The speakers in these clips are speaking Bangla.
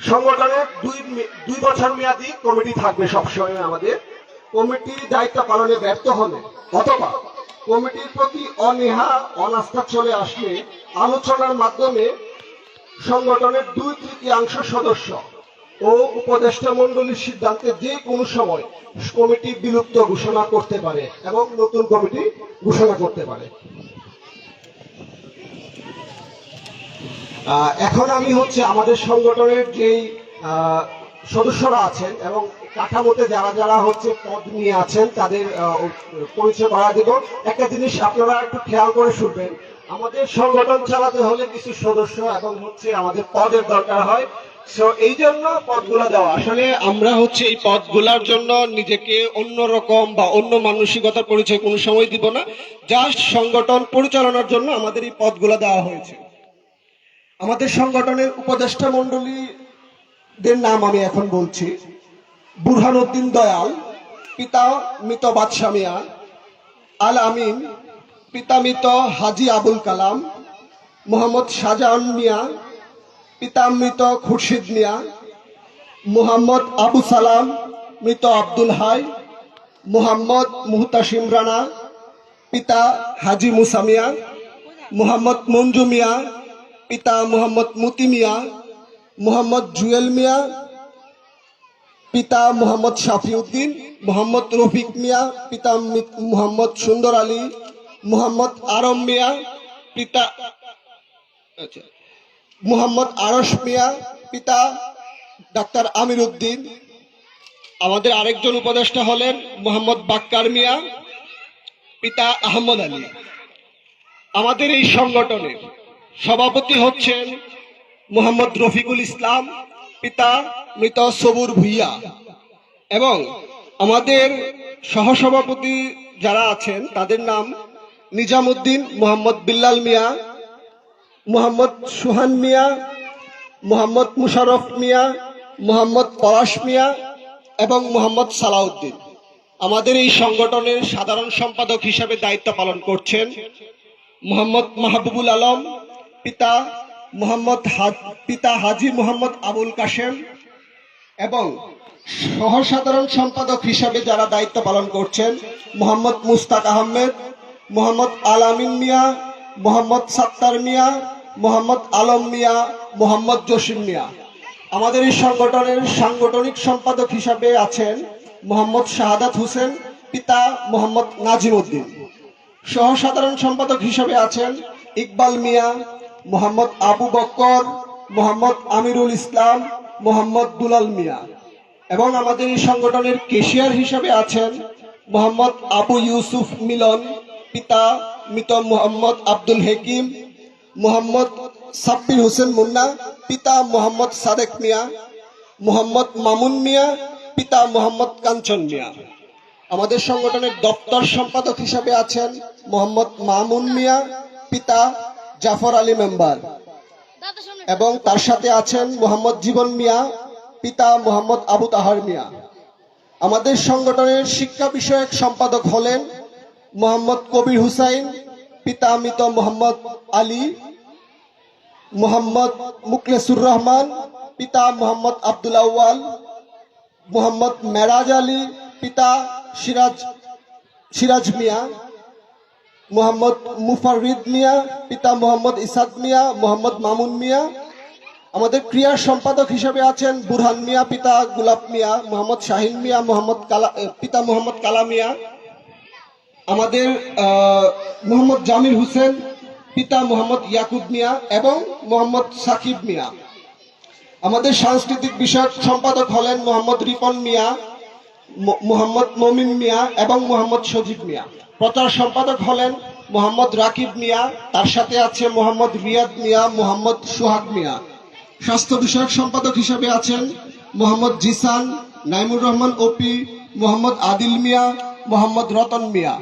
সংগঠনের দুই দুই বছর মেয়াদী কমিটি থাকবে সবসময় আমাদের। কমিটির দায়িত্ব পালনে ব্যর্থ হলে অথবা কমিটির প্রতি অনীহা, অনাস্থা চলে আসলে আলোচনার মাধ্যমে সংগঠনের দুই তৃতীয়াংশ সদস্য ও উপদেষ্টা মন্ডলীর সিদ্ধান্তে যে কোনো সময় কমিটি বিলুপ্ত ঘোষণা করতে পারে এবং নতুন কমিটি ঘোষণা করতে পারে। এখন আমি হচ্ছে আমাদের সংগঠনের যেই সদস্যরা আছেন এবং কাঠামোতে যারা যারা হচ্ছে পদ নিয়ে আছেন, তাদের পরিচয় করা দেব। একটা জিনিস আপনারা একটু খেয়াল করে শুনবেন। আমাদের সংগঠন চালাতে হলে কিছু সদস্য এবং হচ্ছে আমাদের পদের দরকার হয়। সো এই জন্য পদগুলো দেওয়া। আসলে আমরা হচ্ছে এই পদগুলোর জন্য নিজেকে অন্য রকম বা অন্য মানসিকতার পরিচয় কোনো সময় দিব না। জাস্ট সংগঠন পরিচালনার জন্য আমাদের এই পদগুলো দেওয়া হয়েছে। আমাদের সংগঠনের উপদেষ্টা মন্ডলীদের নাম আমি এখন বলছি। বুরহানুদ্দিন দয়াল, পিতা মৃত বাদশা মিয়া, আল আমিন, পিতা মৃত হাজি আবুল কালাম, মোহাম্মদ শাহজাহান মিয়া, পিতা মৃত খুরশিদ মিয়া, মোহাম্মদ আবু সালাম মৃত আব্দুল হাই, মোহাম্মদ মুহতাসিম রানা পিতা হাজি মুসা মিয়া, মোহাম্মদ মঞ্জু মিয়া পিতা মোহাম্মদ মুতি মিয়া, মোহাম্মদ জুয়েল মিয়া, পিতা মোহাম্মদ শাফিউদ্দিন, মোহাম্মদ রফিক মিয়া, পিতা মোহাম্মদ সুন্দর আলী, মোহাম্মদ আরম মিয়া, পিতা আচ্ছা মোহাম্মদ আরস মিয়া, পিতা ডাক্তার আমির উদ্দিন। আমাদের আরেকজন উপদেষ্টা হলেন মোহাম্মদ বাক্কার মিয়া, পিতা আহমদ আলী। আমাদের এই সংগঠনের সভাপতি হচ্ছেন মোহাম্মদ রফিকুল ইসলাম, পিতা মৃত সবুর ভুইয়া। এবং আমাদের সহসভাপতি যারা আছেন, তাদের নাম নিজামুদ্দিন মোহাম্মদ বিল্লাল মিয়া, মোহাম্মদ সুহান মিয়া, মোহাম্মদ মুশারফ মিয়া, মোহাম্মদ পলাশ মিয়া এবং মোহাম্মদ সালাউদ্দিন। আমাদের এই সংগঠনের সাধারণ সম্পাদক হিসাবে দায়িত্ব পালন করছেন মোহাম্মদ মাহবুবুল আলম পিতা মোহাম্মদ পিতা হাজি মোহাম্মদ আবুল কাশেম এবং সহসাধারণ সম্পাদক হিসাবে যারা দায়িত্ব পালন করছেন, মোহাম্মদ মুস্তাক আহমেদ, মোহাম্মদ আলামিন মিয়া, মোহাম্মদ সাত্তার মিয়া, মোহাম্মদ আলম মিয়া, মোহাম্মদ জসিম মিয়া। আমাদের এই সংগঠনের সাংগঠনিক সম্পাদক হিসাবে আছেন মোহাম্মদ শাহাদাত হোসেন, পিতা মোহাম্মদ নাজিম উদ্দিন সহসাধারণ সম্পাদক হিসাবে আছেন ইকবাল মিয়া মোহাম্মদ আবু বক্কর, মোহাম্মদ আমিরুল ইসলাম, মোহাম্মদ দুলাল মিয়া। এবং আমাদের এই সংগঠনের কেশিয়ার হিসাবে আছেন মোহাম্মদ আবু ইউসুফ মিলন, পিতা মৃত মোহাম্মদ আব্দুল হেকিম, মোহাম্মদ সাব্বির হোসেন মুন্না, পিতা মোহাম্মদ সাদেক মিয়া, মোহাম্মদ মামুন মিয়া, পিতা মোহাম্মদ কাঞ্চন মিয়া। আমাদের সংগঠনের দপ্তর সম্পাদক হিসাবে আছেন মোহাম্মদ মামুন মিয়া, পিতা জাফর আলী মেম্বার। এবং তার সাথে আছেন মোহাম্মদ জীবন মিয়া, পিতা মোহাম্মদ আবু তাহার মিয়া। আমাদের সংগঠনের শিক্ষা বিষয়ক সম্পাদক হলেন মোহাম্মদ কবির হুসাইন, পিতা মৃত মোহাম্মদ আলী, মোহাম্মদ মুকলেসুর রহমান, পিতা মোহাম্মদ আব্দুল আউয়াল, মোহাম্মদ মেরাজ আলী, পিতা সিরাজ সিরাজ মিয়া। মোহাম্মদ মুফারিদ মিয়া, পিতা মোহাম্মদ ইসাদ মিয়া, মোহাম্মদ মামুন মিয়া। আমাদের ক্রিয়া সম্পাদক হিসেবে আছেন বুরহান মিয়া, পিতা গুলাব মিয়া, মোহাম্মদ শাহিন মিয়া, মোহাম্মদ কালা পিতা মোহাম্মদ কালা মিয়া। আমাদের মোহাম্মদ জামির হোসেন, পিতা মোহাম্মদ ইয়াকুব মিয়া এবং মোহাম্মদ সাকিব মিয়া। আমাদের সাংস্কৃতিক বিষয়ক সম্পাদক হলেন মোহাম্মদ রিপন মিয়া। মোহাম্মদ মমিন মিয়া এবং মোহাম্মদ সজীব মিয়া। প্রচার সম্পাদক হলেন মোহাম্মদ রাকিব মিয়া, তার সাথে আছে মোহাম্মদ রিয়াদ মিয়া, মোহাম্মদ সোহাগ মিয়া। স্বাস্থ্য বিষয়ক সম্পাদক হিসেবে আছেন মোহাম্মদ জিসান, নাইমুর রহমান ওপি, মোহাম্মদ আদিল মিয়া, মোহাম্মদ রতন মিয়া।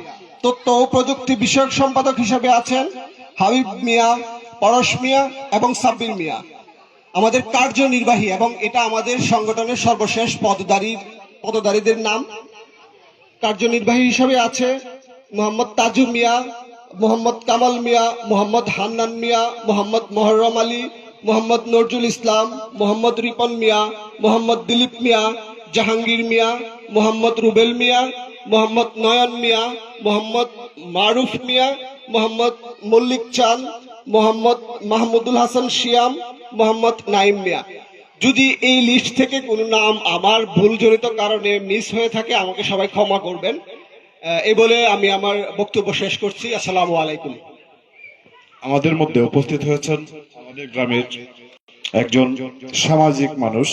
তথ্য ও প্রযুক্তি বিষয়ক সম্পাদক হিসেবে আছেন হাবিব মিয়া, পরশ মিয়া এবং সাব্বির মিয়া। আমাদের কার্যনির্বাহী এবং এটা আমাদের সংগঠনের সর্বশেষ পদধারী পদধারীদের নাম। কার্যনির্বাহী হিসাবে আছে মোহাম্মদ তাজু মিয়া, মোহাম্মদ কামাল মিয়া, মোহাম্মদ হান্নান মিয়া, মোহাম্মদ মোহররম আলী, মোহাম্মদ নজরুল ইসলাম, মোহাম্মদ রিপন মিয়া, মোহাম্মদ দিলীপ মিয়া, জাহাঙ্গীর মিয়া, মোহাম্মদ রুবেল মিয়া, মোহাম্মদ নয়ন মিয়া, মোহাম্মদ মারুফ মিয়া, মোহাম্মদ মল্লিক চান মোহাম্মদ মাহমুদুল হাসান শিয়াম, মোহাম্মদ নাইম মিয়া। যদি এই লিস্ট থেকে কোন নাম আমার ভুলজনিত কারণে মিস হয়ে থাকে, আমাকে সবাই ক্ষমা করবেন। এ বলে আমি আমার বক্তব্য শেষ করছি। আসসালাম আলাইকুম। আমাদের মধ্যে উপস্থিত হয়েছেন আমাদের গ্রামের একজন সামাজিক মানুষ।